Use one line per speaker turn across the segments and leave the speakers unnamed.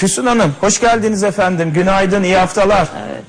Füsun Hanım hoş geldiniz efendim. Günaydın, iyi haftalar.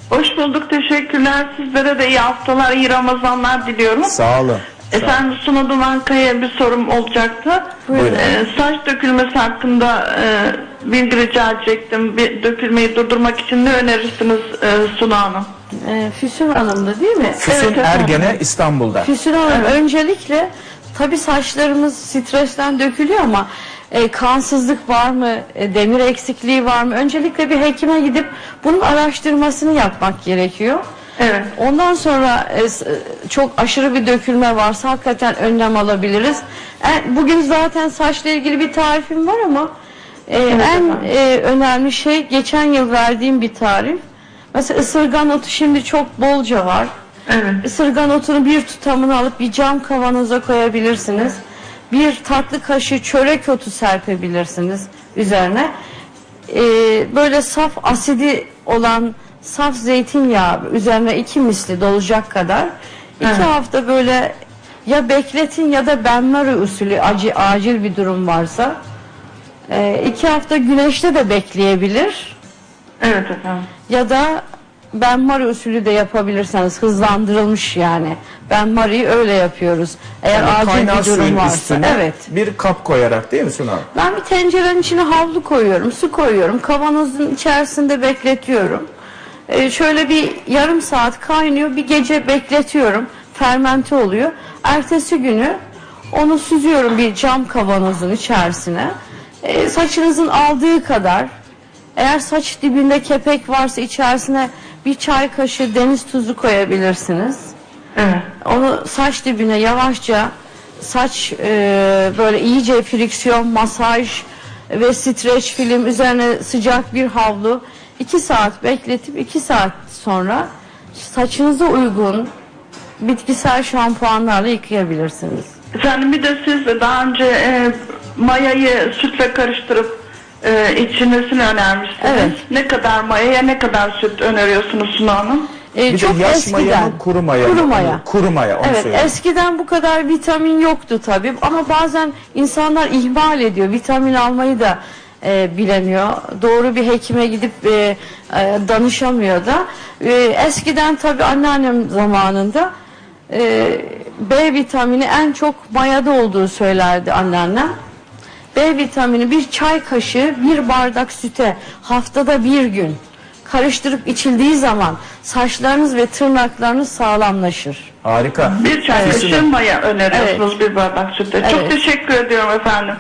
Hoş bulduk. Teşekkürler. Sizlere de iyi haftalar, iyi Ramazanlar diliyorum.
Sağ olun.
Efendim Suna Dumankaya bir sorum olacaktı.
Buyurun.
Ee, saç dökülmesi hakkında e, bilgi rica edecektim. Bir dökülmeyi durdurmak için ne önerirsiniz e, Suna Hanım?
Ee, Füsun Hanım'dı değil mi?
Füsun
Evet.
Ergene İstanbul'da.
Füsun Hanım öncelikle tabi saçlarımız stresten dökülüyor ama e, kansızlık var mı, e, demir eksikliği var mı? Öncelikle bir hekime gidip bunun araştırmasını yapmak gerekiyor.
Evet.
Ondan sonra e, e, çok aşırı bir dökülme varsa hakikaten önlem alabiliriz. E, bugün zaten saçla ilgili bir tarifim var ama e, en
efendim.
e, önemli şey geçen yıl verdiğim bir tarif. Mesela ısırgan otu şimdi çok bolca var.
Evet.
Isırgan otunu bir tutamını alıp bir cam kavanoza koyabilirsiniz. Bir tatlı kaşığı çörek otu serpebilirsiniz üzerine. Ee, böyle saf asidi olan saf zeytinyağı üzerine iki misli dolacak kadar. iki
Evet.
hafta böyle ya bekletin ya da benmari usulü acı, acil bir durum varsa. Ee, iki hafta güneşte de bekleyebilir
Evet efendim.
ya da benmari usulü de yapabilirseniz hızlandırılmış yani. Benmari'yi öyle yapıyoruz. Eğer
Yani
acil bir durum varsa. Evet.
bir kap koyarak değil mi Suna?
Ben bir tencerenin içine havlu koyuyorum, su koyuyorum. Kavanozun içerisinde bekletiyorum. Ee, şöyle bir yarım saat kaynıyor, bir gece bekletiyorum. Fermente oluyor. Ertesi günü onu süzüyorum bir cam kavanozun içerisine. Ee, saçınızın aldığı kadar eğer saç dibinde kepek varsa içerisine bir çay kaşığı deniz tuzu koyabilirsiniz.
Evet.
Onu saç dibine yavaşça saç e, böyle iyice friksiyon, masaj ve streç film üzerine sıcak bir havlu 2 saat bekletip 2 saat sonra saçınıza uygun bitkisel şampuanlarla yıkayabilirsiniz.
Efendim bir de siz de daha önce e, mayayı sütle karıştırıp e, içilmesini önermiştiniz.
Evet.
Ne kadar mayaya ne kadar süt öneriyorsunuz Suna Hanım?
E,
Bir
çok
de yaş
eskiden
maya mı kuru maya mı?
Kuru maya.
Kuru maya onu
Evet
söyleyeyim.
eskiden bu kadar vitamin yoktu tabii ama bazen insanlar ihmal ediyor. Vitamin almayı da e, bilemiyor. Doğru bir hekime gidip e, e, danışamıyor da. E, eskiden tabii anneannem zamanında e, B vitamini en çok mayada olduğu söylerdi anneannem. B vitamini bir çay kaşığı bir bardak süte haftada bir gün karıştırıp içildiği zaman saçlarınız ve tırnaklarınız sağlamlaşır.
Harika.
Bir çay
Füsun
kaşığı maya öneriyorsunuz bir bardak sütte. Çok
Evet.
teşekkür ediyorum efendim.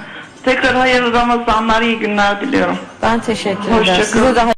Tekrar hayırlı Ramazanlar, iyi günler diliyorum.
Ben teşekkür
Hoşça
ederim.
kalın.
Size de